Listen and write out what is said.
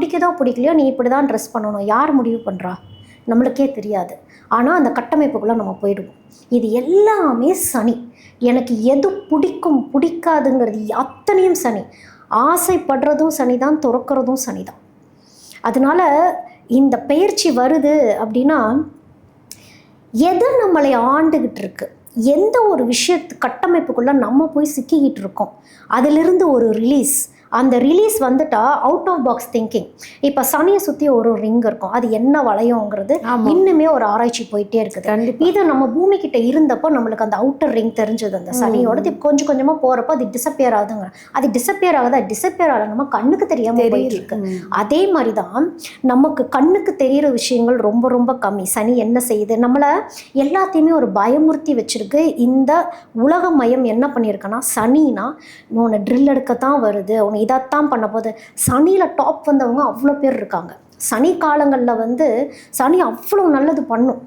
பிடிக்குதோ பிடிக்கலையோ நீ இப்படி தான் ட்ரெஸ் பண்ணணும். யார் முடிவு பண்ணுறா நம்மளுக்கே தெரியாது. ஆனால் அந்த கட்டமைப்புக்குள்ளே நம்ம போயிடுவோம். இது எல்லாமே சனி. எனக்கு எது பிடிக்கும் பிடிக்காதுங்கிறது அத்தனையும் சனி. ஆசைப்படுறதும் சனி தான் துறக்கிறதும் சனி தான் அதனால இந்த பயிற்சி வருது அப்படின்னா எது நம்மளை ஆண்டுகிட்டு இருக்கு? எந்த ஒரு விஷயத்து கட்டமைப்புக்குள்ளே நம்ம போய் சிக்கிக்கிட்டு இருக்கோம்? அதிலிருந்து ஒரு ரிலீஸ் அந்த ரிலீஸ் வந்துட்டா அவுட் ஆஃப் பாக்ஸ் திங்கிங் இப்போ சனியை சுற்றி ஒரு ரிங் இருக்கும். அது என்ன வளையங்கிறது இன்னுமே ஒரு ஆராய்ச்சி போயிட்டே இருக்குது. இது நம்ம பூமி கிட்ட இருந்தப்போ நம்மளுக்கு அந்த அவுட்டர் ரிங் தெரிஞ்சது. அந்த சனியோட கொஞ்சம் கொஞ்சமா போறப்போ அது டிசப்பியர் ஆகுதுங்க. அது டிசப்பியர் ஆகுதா? டிசப்பியர் ஆகல நம்ம கண்ணுக்கு தெரியாம இருக்கு. அதே மாதிரி தான் நமக்கு கண்ணுக்கு தெரியிற விஷயங்கள் ரொம்ப ரொம்ப கம்மி. சனி என்ன செய்யுது? நம்மளை எல்லாத்தையுமே ஒரு பயமுறுத்தி வச்சிருக்கு. இந்த உலக மயம் என்ன பண்ணியிருக்குன்னா சனினா உன்னை ட்ரில் எடுக்கத்தான் வருது. உன்னை இதைத்தான் பண்ண போகுது. சனியில் டாப் வந்தவங்க அவ்வளோ பேர் இருக்காங்க. சனி காலங்களில் வந்து சனி அவ்வளோ நல்லது பண்ணும்.